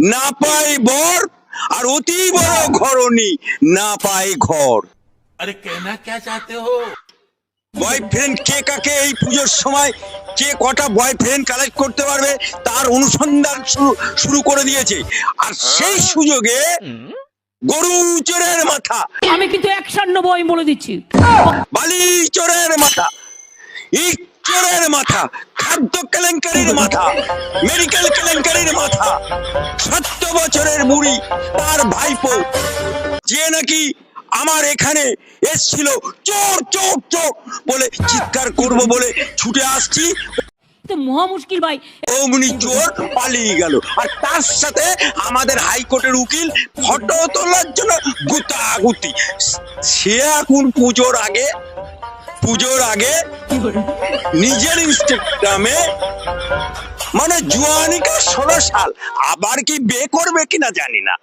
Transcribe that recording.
না পাই বর আর অতি বড় ঘরণী না পাই ঘর। আরে কেনা কে চাতে হো? বয়ফ্রেন্ড কে কাকে এই পুজোর সময় কে কটা বয়ফ্রেন্ড কালেক্ট করতে পারবে তার অনুসন্ধান শুরু করে দিয়েছে। আর সেই সুযোগে গরু চোরের মাথা। আমি কিন্তু একশো বই বলে দিচ্ছি। বালি চোরের মাথা ইট চোরের মাথা খাদ্য কেলেঙ্কারির মাথা মেডিকেল কেলেঙ্কারির মাথা। সত্তর বছরের বুড়ি তার ভাইপো যে নাকি আমার এখানে এসছিল চোর চোর চোর বলে চিৎকার করব বলে ছুটে আসছি। মহা মুশকিল ভাই। অমনি চোর পালিয়ে গেল। আর তার সাথে আমাদের হাইকোর্টের উকিল ফটো তোলার জন্য গুতাগুতি। সে এখন পুজোর আগে পুজোর আগে নিজের ইনস্টাগ্রামে মানে জুয়ানিকা ষোলো সাল আবার কি বে করবে কিনা জানি না।